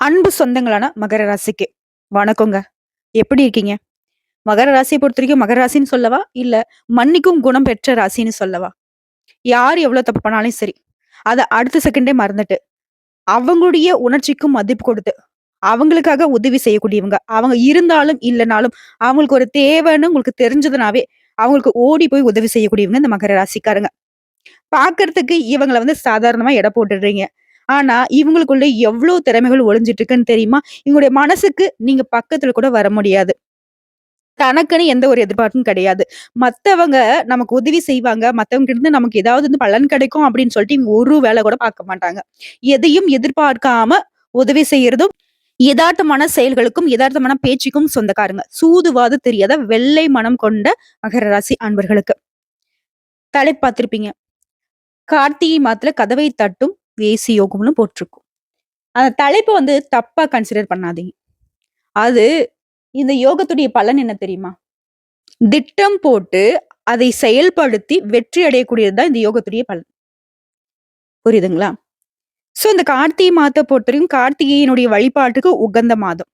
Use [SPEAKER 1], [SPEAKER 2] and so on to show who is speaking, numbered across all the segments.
[SPEAKER 1] அன்பு சொந்தங்களான மகர ராசிக்கு. வணக்கங்க. எப்படி இருக்கீங்க? மகர ராசியை பொறுத்த வரைக்கும் மகர ராசின்னு சொல்லவா? இல்ல மன்னிக்கும் குணம் பெற்ற ராசின்னு சொல்லவா? யார் எவ்வளவு தப்பு பண்ணாலும் சரி அதை அடுத்த செகண்டே மறந்துட்டு அவங்களுடைய உணர்ச்சிக்கும் மதிப்பு கொடுத்து அவங்களுக்காக உதவி செய்யக்கூடியவங்க. அவங்க இருந்தாலும் இல்லைனாலும் அவங்களுக்கு ஒரு தேவைன்னு உங்களுக்கு தெரிஞ்சதுனாவே அவங்களுக்கு ஓடி போய் உதவி செய்யக்கூடியவங்க இந்த மகர ராசிக்காரங்க. பாக்குறதுக்கு இவங்களை வந்து சாதாரணமா எடை போட்டுடுறீங்க. ஆனா இவங்களுக்குள்ள எவ்வளவு திறமைகள் ஒளிஞ்சிட்டு இருக்குன்னு தெரியுமா? இவங்களுடைய மனசுக்கு நீங்க பக்கத்துல கூட வர முடியாது. தனக்குன்னு எந்த ஒரு எதிர்பார்ப்பும் கிடையாது. மத்தவங்க நமக்கு உதவி செய்வாங்க. மத்தவங்க இருந்து நமக்கு ஏதாவது வந்து பலன் கிடைக்கும் அப்படின்னு சொல்லிட்டு இவங்க ஒரு வேலை கூட பார்க்க மாட்டாங்க. எதையும் எதிர்பார்க்காம உதவி செய்யறதும் யதார்த்தமான செயல்களுக்கும் யதார்த்தமான பேச்சுக்கும் சொந்தக்காரங்க. சூதுவாது தெரியாத வெள்ளை மனம் கொண்ட மகர ராசி அன்பர்களுக்கு. தலை பார்த்திருப்பீங்க. கார்த்திகை மாத்துல கதவை தட்டும் வேசி யோகம்னு போட்டிருக்கும். அந்த தலைப்பை வந்து தப்பா கன்சிடர் பண்ணாதீங்க. அது இந்த யோகத்துடைய பலன் என்ன தெரியுமா? திட்டம் போட்டு அதை செயல்படுத்தி வெற்றி அடையக்கூடியது தான் இந்த யோகத்துடைய பலன். புரியுதுங்களா? ஸோ இந்த கார்த்திகை மாதத்தை பொறுத்தவரைக்கும் கார்த்திகையினுடைய வழிபாட்டுக்கு உகந்த மாதம்.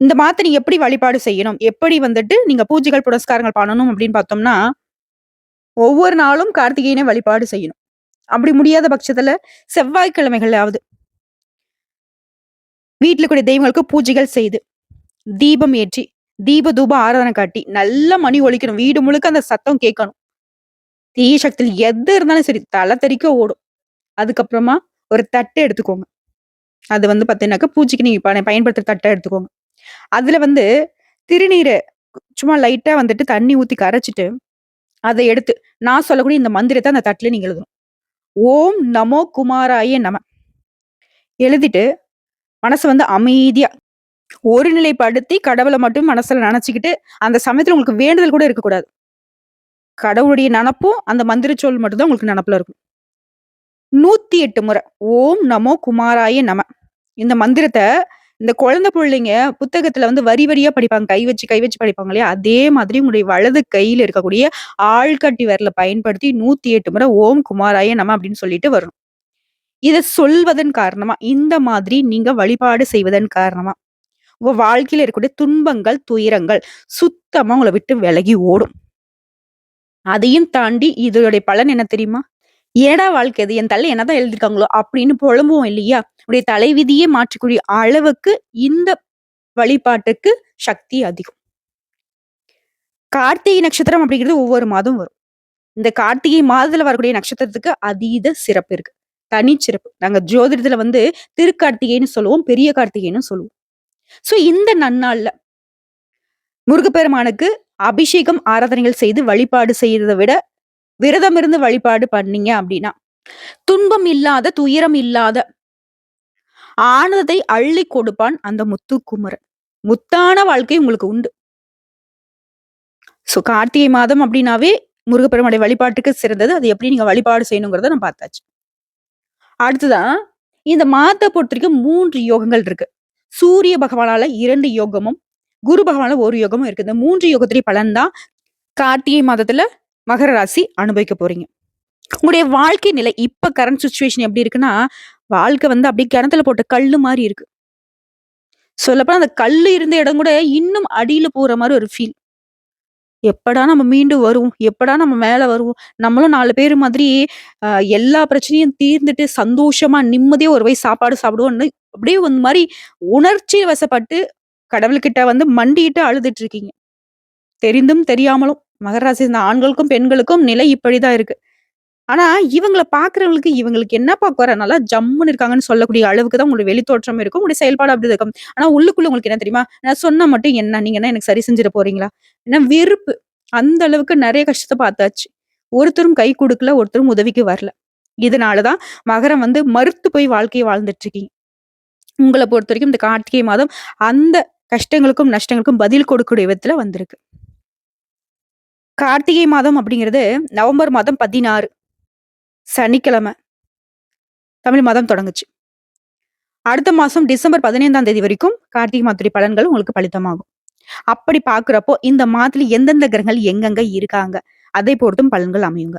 [SPEAKER 1] இந்த மாதத்தை நீங்க எப்படி வழிபாடு செய்யணும்? எப்படி வந்துட்டு நீங்க பூஜைகள் புரஸ்காரங்கள் பண்ணணும் அப்படின்னு பார்த்தோம்னா ஒவ்வொரு நாளும் கார்த்திகையினை வழிபாடு செய்யணும். அப்படி முடியாத பட்சத்துல செவ்வாய்க்கிழமைகளாவது வீட்டுல கூடிய தெய்வங்களுக்கு பூஜைகள் செய்து தீபம் ஏற்றி தீப தூப ஆராதனை காட்டி நல்ல மணி ஒழிக்கணும். வீடு முழுக்க அந்த சத்தம் கேட்கணும். தீய சக்தியில் எது இருந்தாலும் சரி தலை தெறிக்க ஓடும். அதுக்கப்புறமா ஒரு தட்டை எடுத்துக்கோங்க. அது வந்து பாத்தீங்கன்னாக்கா பூஜைக்கு நீங்க பயன்படுத்துற தட்டை எடுத்துக்கோங்க. அதுல வந்து திருநீரை சும்மா லைட்டா வந்துட்டு தண்ணி ஊத்தி கரைச்சிட்டு அதை எடுத்து நான் சொல்லக்கூடிய இந்த மந்திரத்தை அந்த தட்டுல நீங்க எழுதணும். ஓம் நமோ குமாராய நம. எழுதிட்டு மனசை வந்து அமைதியா ஒருநிலைப்படுத்தி கடவுளை மட்டும் மனசுல நினைச்சுக்கிட்டு அந்த சமயத்துல உங்களுக்கு வேண்டுதல் கூட இருக்கக்கூடாது. கடவுளுடைய நினப்பும் அந்த மந்திர சொல் மட்டும்தான் உங்களுக்கு நினப்புல இருக்கும். நூத்தி எட்டு முறை ஓம் நமோ குமாராய நம. இந்த மந்திரத்தை இந்த குழந்தை பிள்ளைங்க புத்தகத்துல வந்து வரி வரியா படிப்பாங்க. கை வச்சு கை வச்சு படிப்பாங்க இல்லையா? அதே மாதிரி உங்களுடைய வலது கையில இருக்கக்கூடிய ஆள்கட்டி விரல பயன்படுத்தி நூத்தி எட்டு முறை ஓம் குமாராய நம்ம அப்படின்னு சொல்லிட்டு வரணும் இதை சொல்வதன் காரணமா இந்த மாதிரி நீங்க வழிபாடு செய்வதன் காரணமா உங்க வாழ்க்கையில இருக்கக்கூடிய துன்பங்கள் துயரங்கள் சுத்தமா உங்களை விட்டு விலகி ஓடும். அதையும் தாண்டி இதோடைய பலன் என்ன தெரியுமா? ஏடா வாழ்க்கை அது என் தலை என்னதான் எழுதிருக்காங்களோ? அப்படின்னு புலம்புவோம் இல்லையா? உடைய தலைவிதியே மாற்றக்கூடிய அளவுக்கு இந்த வழிபாட்டுக்கு சக்தி அதிகம். கார்த்திகை நட்சத்திரம் அப்படிங்கிறது ஒவ்வொரு மாதம் வரும். இந்த கார்த்திகை மாதத்துல வரக்கூடிய நட்சத்திரத்துக்கு அதீத சிறப்பு இருக்கு. தனிச்சிறப்பு. நாங்க ஜோதிடத்துல வந்து திருக்கார்த்திகைன்னு சொல்லுவோம் பெரிய கார்த்திகைன்னு சொல்லுவோம். சோ இந்த நன்னாள்ல முருகப்பெருமானுக்கு அபிஷேகம் ஆராதனைகள் செய்து வழிபாடு செய்யறதை விட விரதம் இருந்து வழிபாடு பண்ணீங்க அப்படின்னா துன்பம் இல்லாத துயரம் இல்லாத ஆனதை அள்ளி கொடுப்பான் அந்த முத்துக்குமரன் முத்தான வாழ்க்கை உங்களுக்கு உண்டு. சோ கார்த்திகை மாதம் அப்படின்னாவே முருகப்பெருமாடைய வழிபாட்டுக்கு சிறந்தது. அது எப்படி நீங்க வழிபாடு செய்யணுங்கிறத நான் பார்த்தாச்சு. அடுத்துதான் இந்த மாதத்தை பொறுத்த வரைக்கும் மூன்று யோகங்கள் இருக்கு. சூரிய பகவானால இரண்டு யோகமும் குரு பகவானால ஒரு யோகமும் இருக்கு. இந்த மூன்று யோகத்திலேயே பலன் தான் கார்த்திகை மாதத்துல மகர ராசி அனுபவிக்க போறீங்க. உங்களுடைய வாழ்க்கை நிலை இப்ப கரண்ட் சுச்சுவேஷன் எப்படி இருக்குன்னா வாழ்க்கை வந்து அப்படியே கிணத்துல போட்ட கல்லு மாதிரி இருக்கு. சொல்லப்போனா அந்த கல் இருந்த இடம் கூட இன்னும் அடியில போற மாதிரி ஒரு ஃபீல் எப்படா நம்ம மீண்டும் வருவோம்? எப்படா நம்ம மேல வருவோம்? நம்மளும் நாலு பேர் மாதிரி எல்லா பிரச்சனையும் தீர்ந்துட்டு சந்தோஷமா நிம்மதியா ஒரு வயசு சாப்பாடு சாப்பிடுவோம்னு அப்படியே ஒரு மாதிரி உணர்ச்சி வசப்பட்டு கடவுள்கிட்ட வந்து மண்டிட்டு அழுதுட்டு இருக்கீங்க. தெரிந்தும் தெரியாமலும். மகராசி இந்த ஆண்களுக்கும் பெண்களுக்கும் நிலை இப்படிதான் இருக்கு. ஆனா இவங்களை பாக்குறவங்களுக்கு இவங்களுக்கு என்னப்பா குறை? நல்லா ஜம்முன்னு இருக்காங்கன்னு சொல்லக்கூடிய அளவுக்கு தான் உங்களுக்கு வெளித்தோற்றம் இருக்கும். உங்களுடைய செயல்பாடு அப்படி இருக்கும். ஆனா உள்ளுக்குள்ள உங்களுக்கு என்ன தெரியுமா? நான் சொன்னா மட்டும் என்ன நீங்க என்ன எனக்கு சரி செஞ்சிட போறீங்களா? ஏன்னா வெறுப்பு. அந்த அளவுக்கு நிறைய கஷ்டத்தை பார்த்தாச்சு. ஒருத்தரும் கை கொடுக்கல ஒருத்தரும் உதவிக்கு வரல. இதனாலதான் மகரம் வந்து மறுத்து போய் வாழ்க்கையை வாழ்ந்துட்டு இருக்கீங்க. உங்களை பொறுத்த வரைக்கும் இந்த கார்த்திகை மாதம் அந்த கஷ்டங்களுக்கும் நஷ்டங்களுக்கும் பதில் கொடுக்கக்கூடிய விதத்துல வந்திருக்கு. கார்த்திகை மாதம் அப்படிங்கிறது நவம்பர் மாதம் பதினாறு. சனிக்கிழமை. தமிழ் மாதம் தொடங்குச்சு. அடுத்த மாதம் டிசம்பர் பதினைந்தாம் தேதி வரைக்கும் கார்த்திகை மாதத்துடைய பலன்கள் உங்களுக்கு பலித்தமாகும். அப்படி பாக்குறப்போ இந்த மாதத்துல எந்தெந்த கிரகங்கள் எங்கெங்க இருக்காங்க? அதை பொறுத்தும் பலன்கள் அமையுங்க.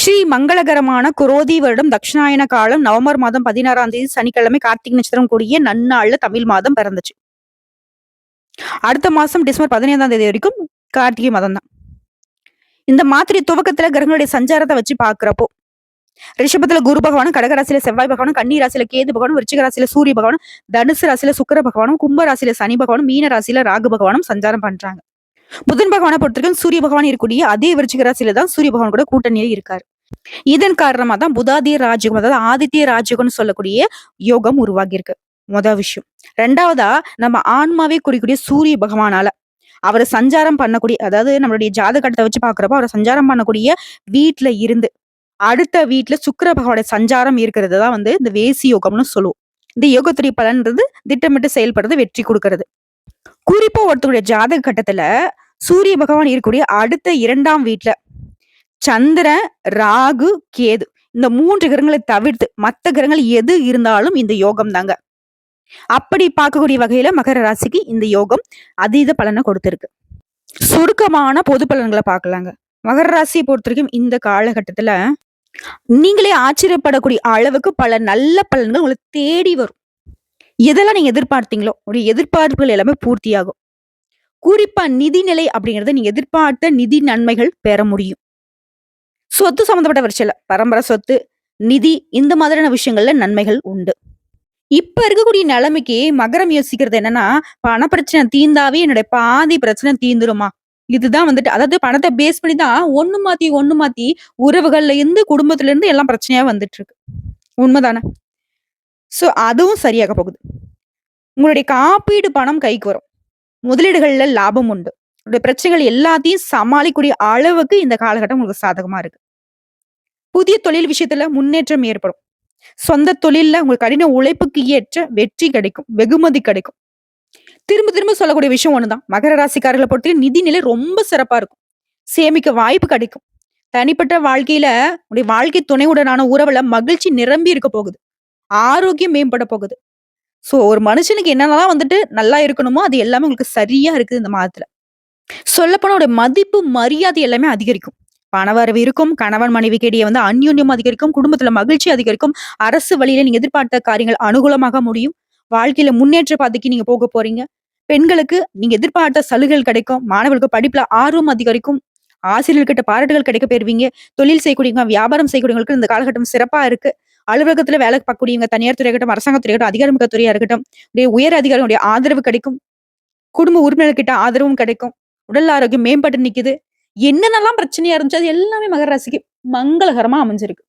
[SPEAKER 1] ஸ்ரீ மங்களகரமான குரோதி வருடம் தட்சிணாயன காலம் நவம்பர் மாதம் பதினாறாம் தேதி சனிக்கிழமை கார்த்திகை நட்சத்திரம் கூடிய நன்னாள்ல தமிழ் மாதம் பிறந்துச்சு. அடுத்த மாசம் டிசம்பர் பதினைந்தாம் தேதி வரைக்கும் கார்த்திகை மாதம் தான் இந்த மாதிரி துவக்கத்துல கிரகங்களுடைய சஞ்சாரத்தை வச்சு பாக்குறப்போ ரிஷபத்துல குரு பகவானும் கடகராசியில செவ்வாய் பகவானும் கன்னி ராசியில கேது பகவானும் விருச்சிக ராசியில சூரிய பகவானும் தனுசு ராசியில சுக்கர பகவானும் கும்ப ராசியில சனி பகவானும் மீன ராசியில ராகு பகவானும் சஞ்சாரம் பண்றாங்க. புதன் பகவானை பொறுத்தவரைக்கும் சூரிய பகவான் இருக்கக்கூடிய அதே விருச்சிக ராசியில தான் சூரிய பகவான் கூட கூட்டணியில இருக்காரு. இதன் காரணமா தான் புதாதிய ராஜயோகம் அதாவது ஆதித்ய ராஜயோகம்னு சொல்லக்கூடிய யோகம் உருவாகி இருக்கு முதல் விஷயம். ரெண்டாவதா நம்ம ஆன்மாவே குறிக்கூடிய சூரிய பகவானால அவர் சஞ்சாரம் பண்ணக்கூடிய அதாவது நம்மளுடைய ஜாதகத்தை வச்சு பாக்குறப்போ அவரை சஞ்சாரம் பண்ணக்கூடிய வீட்டுல இருந்து அடுத்த வீட்டுல சுக்கர பகவானுடைய சஞ்சாரம் இருக்கிறது தான் வந்து இந்த வேசி யோகம்னு சொல்லுவோம். இந்த யோகத்துடைய பலன்றது திட்டமிட்டு செயல்படுறது வெற்றி கொடுக்கறது. குறிப்பா ஒருத்தருடைய ஜாதக கட்டத்துல சூரிய பகவான் இருக்கக்கூடிய அடுத்த இரண்டாம் வீட்டுல சந்திரன் ராகு கேது இந்த மூன்று கிரகங்களை தவிர்த்து மற்ற கிரகங்கள் எது இருந்தாலும் இந்த யோகம் தாங்க அப்படி பார்க்கக்கூடிய வகையில மகர ராசிக்கு இந்த யோகம் அதீத பலனை கொடுத்திருக்கு. சுருக்கமான பொது பலன்களை பார்க்கலாங்க. மகர ராசியை பொறுத்த வரைக்கும் இந்த காலகட்டத்துல நீங்களே ஆச்சரியப்படக்கூடிய அளவுக்கு பல நல்ல பலன்கள் உங்களுக்கு தேடி வரும். எதெல்லாம் நீங்க எதிர்பார்த்தீங்களோ உடைய எதிர்பார்ப்புகள் எல்லாமே பூர்த்தியாகும். குறிப்பா நிதிநிலை அப்படிங்கறத நீங்க எதிர்பார்த்த நிதி நன்மைகள் பெற முடியும். சொத்து சம்பந்தப்பட்ட விஷயம் பரம்பரை சொத்து நிதி இந்த மாதிரியான விஷயங்கள்ல நன்மைகள் உண்டு. இப்ப இருக்கக்கூடிய நிலைமைக்கு மகரம் யோசிக்கிறது என்னன்னா பண பிரச்சனை தீந்தாவே என்னுடைய பாதி பிரச்சனை தீந்துருமா இதுதான் வந்துட்டு அதாவது பணத்தை பேஸ் பண்ணி தான் ஒண்ணு மாத்தி ஒண்ணு மாத்தி உறவுகள்ல இருந்து குடும்பத்துல இருந்து எல்லாம் பிரச்சனையா வந்துட்டு இருக்கு உண்மைதானே? சோ அதுவும் சரியாக போகுது. உங்களுடைய காப்பீடு பணம் கைக்கு வரும். முதலீடுகள்ல லாபம் உண்டு. உங்களுடைய பிரச்சனைகள் எல்லாத்தையும் சமாளிக்கக்கூடிய அளவுக்கு இந்த காலகட்டம் உங்களுக்கு சாதகமா இருக்கு. புதிய தொழில் விஷயத்துல முன்னேற்றம் ஏற்படும். சொந்த தொழில்ல உங்களுக்கு கடின உழைப்புக்கு ஏற்ற வெற்றி கிடைக்கும் வெகுமதி கிடைக்கும். திரும்ப திரும்ப சொல்லக்கூடிய விஷயம் ஒண்ணுதான். மகர ராசிக்காரர்களை பொறுத்தவரை நிதி நிலை ரொம்ப சிறப்பா இருக்கும். சேமிக்க வாய்ப்பு கிடைக்கும். தனிப்பட்ட வாழ்க்கையில உடைய வாழ்க்கை துணையுடனான உறவுல மகிழ்ச்சி நிரம்பி இருக்க போகுது. ஆரோக்கியம் மேம்பட போகுது. சோ ஒரு மனுஷனுக்கு என்னென்னலாம் வந்துட்டு நல்லா இருக்கணுமோ அது எல்லாமே உங்களுக்கு சரியா இருக்குது இந்த மாதத்துல. சொல்லப்போனா உடைய மதிப்பு மரியாதை எல்லாமே அதிகரிக்கும். பணவரவு இருக்கும். கணவன் மனைவிக்கு இடையே வந்து அந்யூன்யம் அதிகரிக்கும். குடும்பத்துல மகிழ்ச்சி அதிகரிக்கும். அரசு வழியில நீங்க எதிர்பார்த்த காரியங்கள் அனுகூலமாக முடியும். வாழ்க்கையில முன்னேற்ற பாதைக்கு நீங்க போக போறீங்க. பெண்களுக்கு நீங்க எதிர்பார்த்த சலுகைகள் கிடைக்கும். மாணவர்களுக்கு படிப்புல ஆர்வம் அதிகரிக்கும். ஆசிரியர்கிட்ட பாராட்டுகள் கிடைக்க பெறுவீங்க. தொழில் செய்யக்கூடியவங்க வியாபாரம் செய்யக்கூடியவங்களுக்கு இந்த காலகட்டம் சிறப்பா இருக்கு. அலுவலகத்துல வேலை பார்க்கக்கூடியவங்க தனியார் துறை இருக்கட்டும் அரசாங்கத்துறை இருக்கட்டும் அதிகாரமிக்க துறையா இருக்கட்டும் உயர் அதிகாரிகளுடைய ஆதரவு கிடைக்கும். குடும்ப உறுப்பினர்கிட்ட ஆதரவும் கிடைக்கும். உடல் ஆரோக்கியம் மேம்பட்டு நிக்குது. என்னென்னலாம் பிரச்சனையா இருந்துச்சு அது எல்லாமே மகர ராசிக்கு மங்களகரமா அமைஞ்சிருக்கு.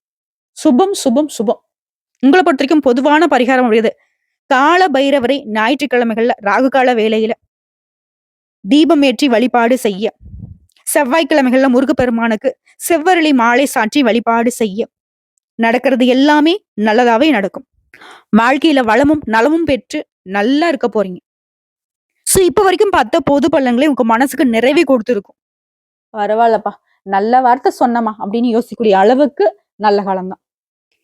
[SPEAKER 1] சுபம் சுபம் சுபம். உங்களை பொறுத்த வரைக்கும் பொதுவான பரிகாரம் உடையது. கால பைரவரை ஞாயிற்றுக்கிழமைகள்ல ராகு கால வேலையில தீபம் ஏற்றி வழிபாடு செய்ய. செவ்வாய்க்கிழமைகள்ல முருகப்பெருமானுக்கு செவ்வரளி மாலை சாற்றி வழிபாடு செய்ய. நடக்கிறது எல்லாமே நல்லதாவே நடக்கும். வாழ்க்கையில வளமும் நலமும் பெற்று நல்லா இருக்க போறீங்க. சோ இப்ப வரைக்கும் பார்த்த பொது பள்ளங்களே உங்க மனசுக்கு நிறைவே கொடுத்துருக்கும். பரவாயில்லப்பா. நல்ல வார்த்தை சொன்னமா அப்படின்னு யோசிக்கக்கூடிய அளவுக்கு நல்ல காலம்தான்.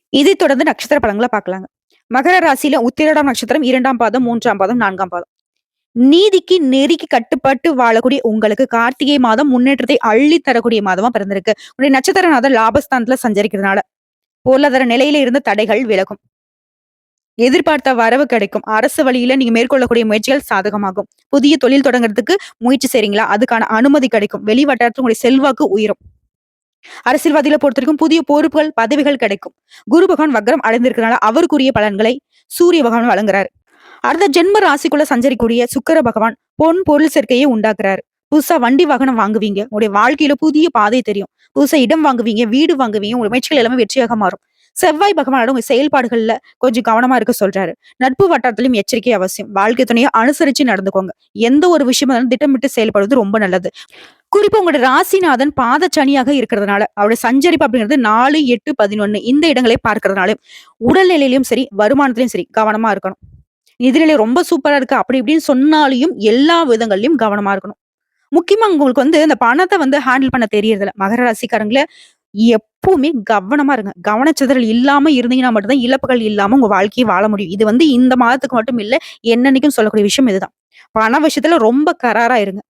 [SPEAKER 1] இதை தொடர்ந்து நட்சத்திர பலங்களை பார்க்கலாங்க. மகர ராசியில உத்திரடாம் நட்சத்திரம் இரண்டாம் பாதம் மூன்றாம் பாதம் நான்காம் பாதம். நீதிக்கு நெறிக்கு கட்டுப்பட்டு வாழக்கூடிய உங்களுக்கு கார்த்திகை மாதம் முன்னேற்றத்தை அள்ளி தரக்கூடிய மாதமா பிறந்திருக்கு. உடைய நட்சத்திரநாதர் லாபஸ்தானத்துல சஞ்சரிக்கிறதுனால பொருளாதார நிலையில இருந்த தடைகள் விலகும். எதிர்பார்த்த வரவு கிடைக்கும். அரசு வழியில நீங்க மேற்கொள்ளக்கூடிய முயற்சிகள் சாதகமாகும். புதிய தொழில் தொடங்குறதுக்கு முயற்சி செய்றீங்களா? அதுக்கான அனுமதி கிடைக்கும். வெளி வட்டாரத்தில் உங்களுடைய செல்வாக்கு உயரும். அரசியல்வாதிகளை பொறுத்த வரைக்கும் புதிய பொறுப்புகள் பதவிகள் கிடைக்கும். குரு பகவான் வக்ரம் அடைந்திருக்கிறனால அவருக்குரிய பலன்களை சூரிய பகவான் வழங்குறாரு. அடுத்த ஜென்ம ராசிக்குள்ள சஞ்சரிக்கூடிய சுக்கர பகவான் பொன் பொருள் சேர்க்கையை உண்டாக்குறாரு. புதுசா வண்டி வாகனம் வாங்குவீங்க. உங்களுடைய வாழ்க்கையில புதிய பாதை தெரியும். புதுசா இடம் வாங்குவீங்க வீடு வாங்குவீங்க. உங்களுடைய முயற்சிகள் எல்லாமே வெற்றியாக மாறும். செவ்வாய் பகவானோட உங்க செயல்பாடுகள்ல கொஞ்சம் கவனமா இருக்க சொல்றாரு. நட்பு வட்டாரத்திலும் எச்சரிக்கை அவசியம். வாழ்க்கை துணையை அனுசரிச்சு நடந்துக்கோங்க. எந்த ஒரு விஷயமா இருந்தாலும் திட்டமிட்டு செயல்படுவது ரொம்ப நல்லது. குறிப்பா உங்களோட ராசிநாதன் பாதச்சனியாக இருக்கிறதுனால அவருடைய சஞ்சரிப்பு அப்படிங்கிறது நாலு எட்டு பதினொன்னு இந்த இடங்களை பார்க்கறதுனால உடல்நிலையிலும் சரி வருமானத்திலையும் சரி கவனமா இருக்கணும். நிதிநிலை ரொம்ப சூப்பரா இருக்கு. அப்படி இப்படின்னு சொன்னாலையும் எல்லா விதங்கள்லயும் கவனமா இருக்கணும். முக்கியமா உங்களுக்கு வந்து இந்த பணத்தை வந்து ஹேண்டில் பண்ண தெரியறதில்ல. மகர ராசிக்காரங்கள எப்பவுமே கவனமா இருங்க. கவனச்சிதறல் இல்லாம இருந்தீங்கன்னா மட்டும்தான் இழப்புகள் இல்லாம உங்க வாழ்க்கையை வாழ முடியும். இது வந்து இந்த மாதத்துக்கு மட்டும் இல்ல என்னன்னைக்கும் சொல்லக்கூடிய விஷயம் இதுதான். பண விஷயத்துல ரொம்ப கராரா இருங்க.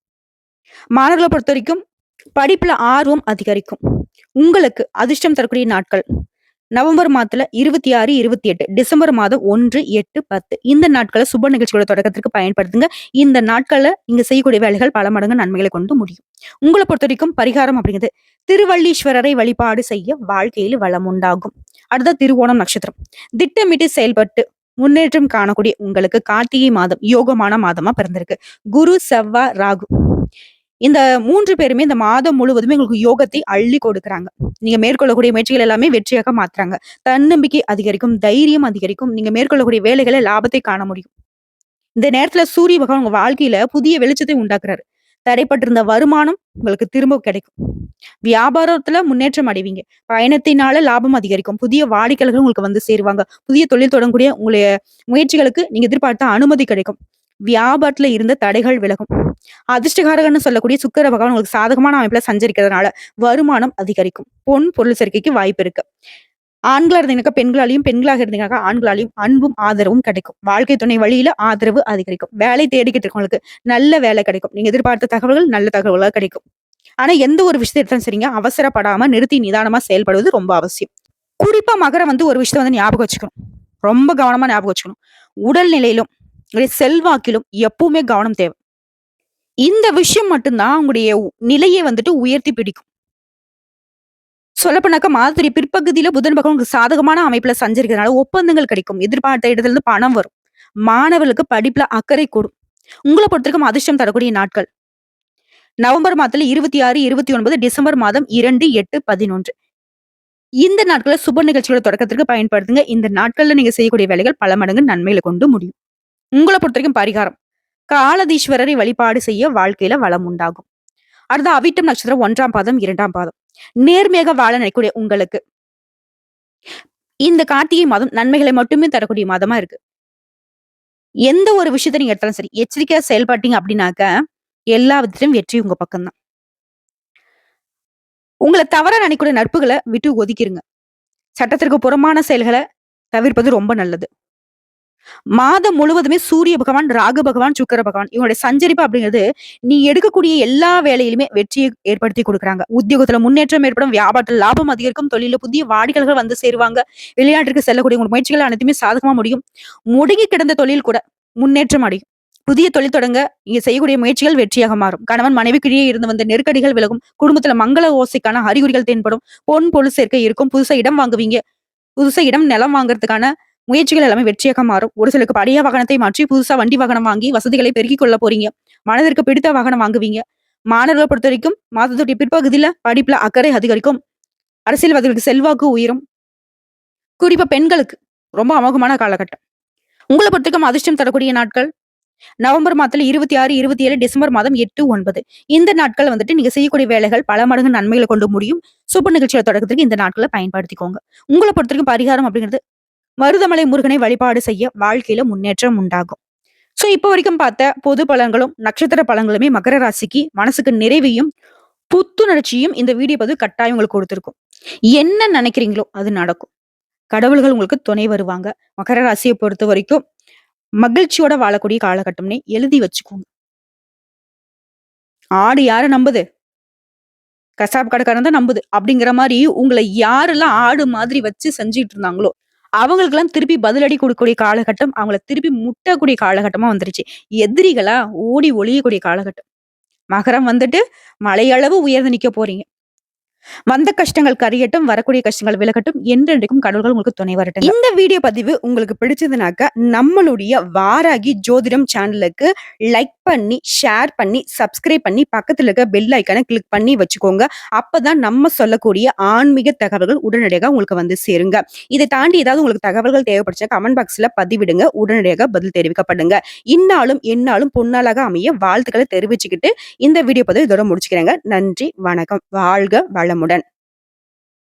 [SPEAKER 1] மாணவர்களை பொறுத்த வரைக்கும் படிப்புல ஆர்வம் அதிகரிக்கும். உங்களுக்கு அதிர்ஷ்டம் தரக்கூடிய நாட்கள். நவம்பர் மாதத்துல 26, 28, டிசம்பர் மாதம் 1, 8, 10 இந்த நாட்கள சுப நிகழ்ச்சிகளோட தொடக்கத்திற்கு பயன்படுத்துங்க. இந்த நாட்களை இங்க செய்யக்கூடிய வேலைகள் பல மடங்கு நன்மைகளை கொண்டு முடியும். உங்களை பொறுத்த வரைக்கும் பரிகாரம் அப்படிங்கிறது திருவள்ளீஸ்வரரை வழிபாடு செய்ய வாழ்க்கையில் வளம் உண்டாகும். அடுத்த திருவோணம் நட்சத்திரம். திட்டமிட்டு செயல்பட்டு முன்னேற்றம் காணக்கூடிய உங்களுக்கு கார்த்திகை மாதம் யோகமான மாதமா பிறந்திருக்கு. குரு, செவ்வா ராகு இந்த மூன்று பேருமே இந்த மாதம் முழுவதுமே உங்களுக்கு யோகத்தை அள்ளி கொடுக்குறாங்க. நீங்க மேற்கொள்ளக்கூடிய முயற்சிகள் எல்லாமே வெற்றியாக மாத்துறாங்க. தன்னம்பிக்கை அதிகரிக்கும், தைரியம் அதிகரிக்கும். நீங்க மேற்கொள்ளக்கூடிய வேலைகளை லாபத்தை காண முடியும். இந்த நேரத்துல சூரிய பகவான் உங்க வாழ்க்கையில புதிய வெளிச்சத்தை உண்டாக்குறாரு. தடைப்பட்டிருந்த வருமானம் உங்களுக்கு திரும்ப கிடைக்கும். வியாபாரத்துல முன்னேற்றம் அடைவீங்க. பயணத்தினால லாபம் அதிகரிக்கும். புதிய வாடிக்கையாளர்கள் உங்களுக்கு வந்து சேருவாங்க. புதிய தொழில் தொடங்கக்கூடிய உங்களுடைய முயற்சிகளுக்கு நீங்க எதிர்பார்த்த அனுமதி கிடைக்கும். வியாபாரத்துல இருந்த தடைகள் விலகும். அதிர்ஷ்டகாரகன்னு சொல்லக்கூடிய சுக்கர பகவான் உங்களுக்கு சாதகமான அமைப்புல சஞ்சரிக்கிறதுனால வருமானம் அதிகரிக்கும். பொன், பொருள் சேர்க்கைக்கு வாய்ப்பு இருக்கு. ஆண்களா இருந்தீங்கன்னாக்கா பெண்களாலையும் பெண்களாக இருந்தீங்கன்னாக்கா ஆண்களாலையும் அன்பும், ஆதரவும் கிடைக்கும். வாழ்க்கை துணை வழியில ஆதரவு அதிகரிக்கும். வேலை தேடிக்கிட்டு இருக்கவங்களுக்கு நல்ல வேலை கிடைக்கும். நீங்க எதிர்பார்த்த தகவல்கள் நல்ல தகவல்களாக கிடைக்கும். ஆனா எந்த ஒரு விஷயத்தை எடுத்தாலும் சரிங்க, அவசரப்படாம நிறுத்தி நிதானமா செயல்படுவது ரொம்ப அவசியம். குறிப்பா மகரம் வந்து ஒரு விஷயத்த வந்து ஞாபகம் வச்சுக்கணும். ரொம்ப கவனமா ஞாபகம் வச்சுக்கணும். உடல் நிலையிலும், செல்வாக்கிலும் எப்பவுமே கவனம் தேவை. இந்த விஷயம் மட்டும்தான் அவங்களுடைய உங்களுடைய நிலைய வந்துட்டு உயர்த்தி பிடிக்கும். சொல்லப்போனாக்கா மாதத்துடைய பிற்பகுதியில புதன் பகவான் உங்களுக்கு சாதகமான அமைப்புல சஞ்சரிக்கிறதுனால ஒப்பந்தங்கள் கிடைக்கும். எதிர்பார்த்த இடத்துல இருந்து பணம் வரும். மாணவர்களுக்கு படிப்புல அக்கறை கூடும். உங்களை பொறுத்தவரைக்கும் அதிர்ஷ்டம் தரக்கூடிய நாட்கள் நவம்பர் மாதத்துல 26, 29, டிசம்பர் மாதம் 2, 8, 11 இந்த நாட்களை சுப நிகழ்ச்சிகளோட தொடக்கத்திற்கு பயன்படுத்துங்க. இந்த நாட்கள்ல நீங்க செய்யக்கூடிய வேலைகள் பல மடங்கு நன்மையில கொண்டு முடியும். உங்களை பொறுத்த வரைக்கும் பரிகாரம் காலதீஸ்வரரை வழிபாடு செய்ய வாழ்க்கையில வளம் உண்டாகும். அடுத்த அவிட்டம் நட்சத்திரம் ஒன்றாம் பாதம், இரண்டாம் பாதம். நேர்மையாக வாழ நினைக்கக்கூடிய உங்களுக்கு இந்த கார்த்திகை மாதம் நன்மைகளை மட்டுமே தரக்கூடிய மாதமா இருக்கு. எந்த ஒரு விஷயத்த நீங்க எடுத்தாலும் சரி, எச்சரிக்கையா செயல்பட்டீங்க அப்படின்னாக்க, எல்லா விதத்திலும் வெற்றி உங்க பக்கம் தான். தவற நினைக்கூடிய நினைக்கக்கூடிய விட்டு ஒதுக்கிருங்க. சட்டத்திற்கு புறம்பான செயல்களை தவிர்ப்பது ரொம்ப நல்லது. மாதம் முழுவதுமே சூரிய பகவான், ராகு பகவான், சுக்கர பகவான் இவங்களுடைய சஞ்சரிப்பு அப்படிங்கிறது, நீ எடுக்கக்கூடிய எல்லா வேலையிலுமே வெற்றியை ஏற்படுத்தி குடுக்குறாங்க. உத்தியோகத்துல முன்னேற்றம் ஏற்படும், வியாபாரத்துல லாபம் அதிகரிக்கும், தொழில புதிய வாடிக்கைகள் வந்து சேருவாங்க. வெளிநாட்டிற்கு செல்லக்கூடிய உங்க முயற்சிகள் அனைத்துமே சாதகமா முடியும். முடங்கி கிடந்த தொழில் கூட முன்னேற்றம் அடையும். புதிய தொழில் தொடங்க இங்க செய்யக்கூடிய முயற்சிகள் வெற்றியாக மாறும். கணவன் மனைவிக்கிடையே இருந்து வந்த நெருக்கடிகள் விலகும். குடும்பத்துல மங்கள ஓசைக்கான அறிகுறிகள் தென்படும். பொன், பொருள் சேர்க்கை இருக்கும். புதுசா இடம் வாங்குவீங்க. புதுசா இடம், நிலம் வாங்குறதுக்கான முயற்சிகள் எல்லாமே வெற்றியாக மாறும். ஒரு சிலருக்கு பழைய வாகனத்தை மாற்றி புதுசா வண்டி வாகனம் வாங்கி வசதிகளை பெருக்கிக் கொள்ள போறீங்க. மனதிற்கு பிடித்த வாகனம் வாங்குவீங்க. மாணவர்களை பொறுத்த வரைக்கும் மாதத்துடைய பிற்பகுதியில படிப்புல அக்கறை அதிகரிக்கும். அரசியல்வாதிகளுக்கு செல்வாக்கு உயரும். குறிப்பா பெண்களுக்கு ரொம்ப அமோகமான காலகட்டம். உங்கள பொறுத்தவரைக்கும் அதிர்ஷ்டம் தரக்கூடிய நாட்கள் நவம்பர் மாதத்துல 26, 27, டிசம்பர் மாதம் 8, 9 இந்த நாட்கள் வந்துட்டு நீங்க செய்யக்கூடிய வேலைகள் பல மடங்கு நன்மைகளை கொண்டு முடியும். சூப்பர் நிகழ்ச்சியோட தொடக்கத்துக்கு இந்த நாட்களை பயன்படுத்திக்கோங்க. உங்கள பொறுத்தவரைக்கும் பரிகாரம் அப்படிங்கிறது மருதமலை முருகனை வழிபாடு செய்ய வாழ்க்கையில முன்னேற்றம் உண்டாகும். சோ இப்போ வரைக்கும் பார்த்த பொது பலன்களும், நட்சத்திர பலன்களுமே மகர ராசிக்கு மனசுக்கு நிறைவையும், புத்துணர்ச்சியும் இந்த வீடியோ பதிவு கட்டாயம் உங்களுக்கு கொடுத்துருக்கும் என்ன நினைக்கிறீங்களோ அது நடக்கும். கடவுள்கள் உங்களுக்கு துணை வருவாங்க. மகர ராசியை பொறுத்த வரைக்கும் மகிழ்ச்சியோட வாழக்கூடிய காலகட்டம்னே எழுதி வச்சுக்கோங்க. ஆடு யாரு நம்புது? கசாப் கடைக்காரன் தான் நம்புது. அப்படிங்கிற மாதிரி உங்களை யாரெல்லாம் ஆடு மாதிரி வச்சு செஞ்சுட்டு இருந்தாங்களோ, அவங்களுக்கெல்லாம் திருப்பி பதிலடி கொடுக்கக்கூடிய காலகட்டம், அவங்கள திருப்பி முட்டக்கூடிய காலகட்டமா வந்துருச்சு. எதிரிகளா ஓடி ஒளியக்கூடிய காலகட்டம். மகரம் வந்துட்டு மலையளவு உயர்ந்து நிக்க போறீங்க. வந்த கஷ்டங்கள் கரையட்டும், வரக்கூடிய கஷ்டங்கள் விலகட்டும். என்றென்றைக்கும் கடவுள்கள் உங்களுக்கு துணை வரட்டும் இந்த வீடியோ பதிவு உங்களுக்கு பிடிச்சதுனாக்க, நம்மளுடைய வாராகி ஜோதிடம் சேனலுக்கு லைக் பண்ணி, ஷேர் பண்ணி, சப்ஸ்கிரைப் பண்ணி, பக்கத்துல இருக்க பெல் ஐகான கிளிக் பண்ணி வச்சுக்கோங்க. அப்பதான் நம்ம சொல்லக்கூடிய ஆன்மீக தகவல்கள் உடனடியாக உங்களுக்கு வந்து சேருங்க. இதை தாண்டி ஏதாவது உங்களுக்கு தகவல்கள் தேவைப்படுச்சா கமெண்ட் பாக்ஸ்ல பதிவிடுங்க. உடனடியாக பதில் தெரிவிக்கப்படுங்க. இன்னாலும் என்னாலும் பொன்னாளாக அமைய வாழ்த்துக்களை தெரிவிச்சுக்கிட்டு, இந்த வீடியோ பதிவு இதோட முடிச்சுக்கிறேங்க. நன்றி, வணக்கம். வாழ்க வளம் வளமுடன்.